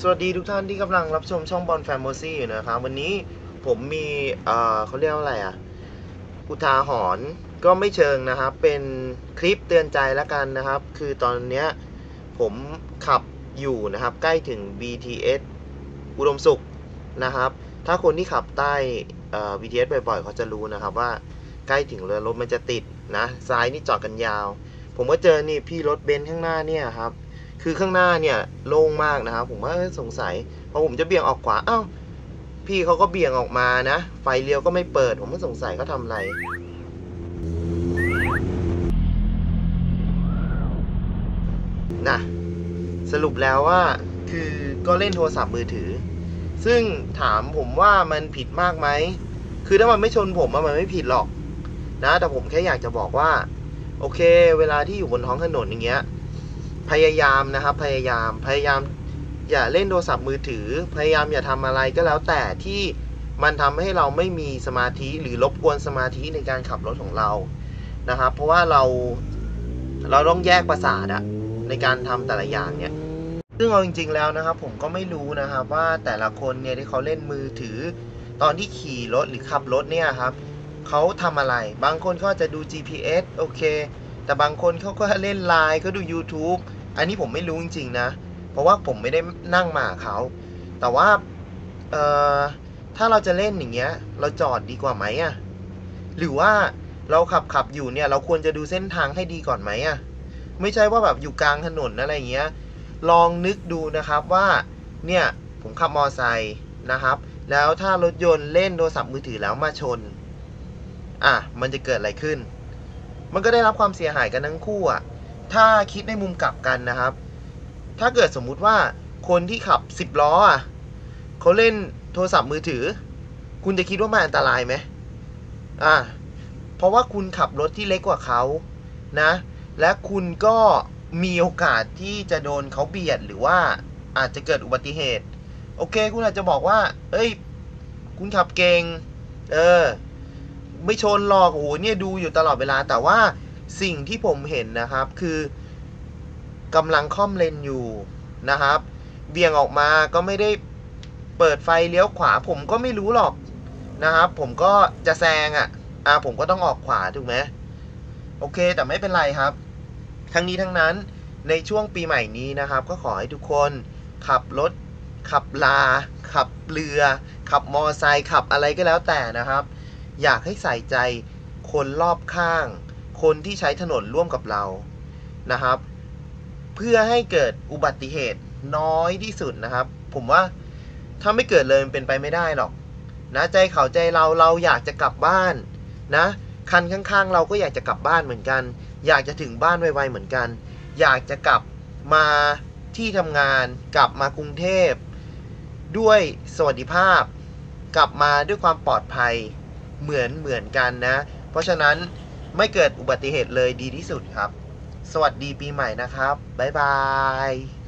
สวัสดีทุกท่านที่กำลังรับชมช่องบอลแฟม o ซี่อยู่นะครับ วันนี้ผมมีเอ่อเขาเรียกว่าอะไรอะ อุทาหรณ์ก็ไม่เชิงนะครับ เป็นคลิปเตือนใจแล้วกันนะครับ คือตอนเนี้ยผมขับอยู่นะครับ ใกล้ถึง BTS อุดมสุขนะครับ ถ้าคนที่ขับใต้เอ่อ BTS บ่อยๆเขาจะรู้นะครับว่าใกล้ถึงแล้วรถมันจะติดนะซ้ายนี่จอดกันยาว ผมก็เจอนี่พี่รถเบนซ์ข้างหน้าเนี่ยครับ คือข้างหน้าเนี่ยโล่งมากนะครับ ผมว่าสงสัยพอผมจะเบี่ยงออกขวาอ้าวพี่เขาก็เบี่ยงออกมานะ ไฟเลี้ยวก็ไม่เปิด ผมก็สงสัยเขาทำอะไรนะสรุปแล้วว่าคือก็เล่นโทรศัพท์มือถือ ซึ่งถามผมว่ามันผิดมากไหม คือถ้ามันไม่ชนผมอะมันไม่ผิดหรอก นะ แต่ผมแค่อยากจะบอกว่า โอเค เวลาที่อยู่บนท้องถนนอย่างเงี้ย พยายามนะครับพยายามพยายามอย่าเล่นโทรศัพท์มือถือ พยายามอย่าทำอะไรก็แล้วแต่ที่มันทำให้เราไม่มีสมาธิหรือรบกวนสมาธิในการขับรถของเรานะครับ เพราะว่าเราเราต้องแยกประสาทอะในการทำแต่ละอย่างเนี่ยซึ่งเอาจริง ๆแล้วนะครับ ผมก็ไม่รู้นะครับว่าแต่ละคนเนี่ยที่เขาเล่นมือถือ ตอนที่ขี่รถหรือขับรถเนี่ยครับเขาทำอะไร บางคนก็จะดู GPS โอเค แต่บางคนเขาก็เล่นไลน์เขาดู YouTube อันนี้ผมไม่รู้จริง ๆ นะ เพราะว่าผมไม่ได้นั่งมาเขา แต่ว่าเอ่อถ้าเราจะเล่นอย่างเงี้ย เราจอดดีกว่าไหมอะหรือว่าเราขับขับอยู่เนี่ย เราควรจะดูเส้นทางให้ดีก่อนไหมอะไม่ใช่ว่าแบบอยู่กลางถนนอะไรเงี้ย ลองนึกดูนะครับว่าเนี่ยผมขับมอไซค์นะครับ แล้วถ้ารถยนต์เล่นโทรศัพท์มือถือแล้วมาชน อะ มันจะเกิดอะไรขึ้น มันก็ได้รับความเสียหายกันทั้งคู่อะ ถ้าคิดในมุมกลับกันนะครับ ถ้าเกิดสมมุติว่าคนที่ขับสิบล้ออะเขาเล่นโทรศัพท์มือถือ คุณจะคิดว่ามันอันตรายไหมอะเพราะว่าคุณขับรถที่เล็กกว่าเขานะ และคุณก็มีโอกาสที่จะโดนเขาเบียดหรือว่าอาจจะเกิดอุบัติเหตุ โอเค คุณอาจจะบอกว่า เอ้ย คุณขับเก่ง เออ ไม่ชนหรอก โอ้โห เนี่ยดูอยู่ตลอดเวลา แต่ว่า สิ่งที่ผมเห็นนะครับคือกำลังค่อมเลนอยู่นะครับ เบี่ยงออกมาก็ไม่ได้เปิดไฟเลี้ยวขวา ผมก็ไม่รู้หรอกนะครับ ผมก็จะแซงอะอ่าผมก็ต้องออกขวาถูกไหมโอเค แต่ไม่เป็นไรครับ ทั้งนี้ทั้งนั้นในช่วงปีใหม่นี้นะครับ ก็ขอให้ทุกคนขับรถ ขับลา ขับเรือ ขับมอไซค์ขับอะไรก็แล้วแต่นะครับ อยากให้ใส่ใจคนรอบข้าง คนที่ใช้ถนนร่วมกับเรานะครับ เพื่อให้เกิดอุบัติเหตุน้อยที่สุดนะครับ ผมว่าถ้าไม่เกิดเลยมันเป็นไปไม่ได้หรอก นะใจเขาใจเราเราอยากจะกลับบ้านนะคันข้างๆ เราก็อยากจะกลับบ้านเหมือนกัน อยากจะถึงบ้านไวๆเหมือนกัน อยากจะกลับมาที่ทำงาน กลับมากรุงเทพ ด้วยสวัสดิภาพ กลับมาด้วยความปลอดภัยเหมือนเหมือนกันนะ เพราะฉะนั้น ไม่เกิดอุบัติเหตุเลยดีที่สุดครับ สวัสดีปีใหม่นะครับ บ๊ายบาย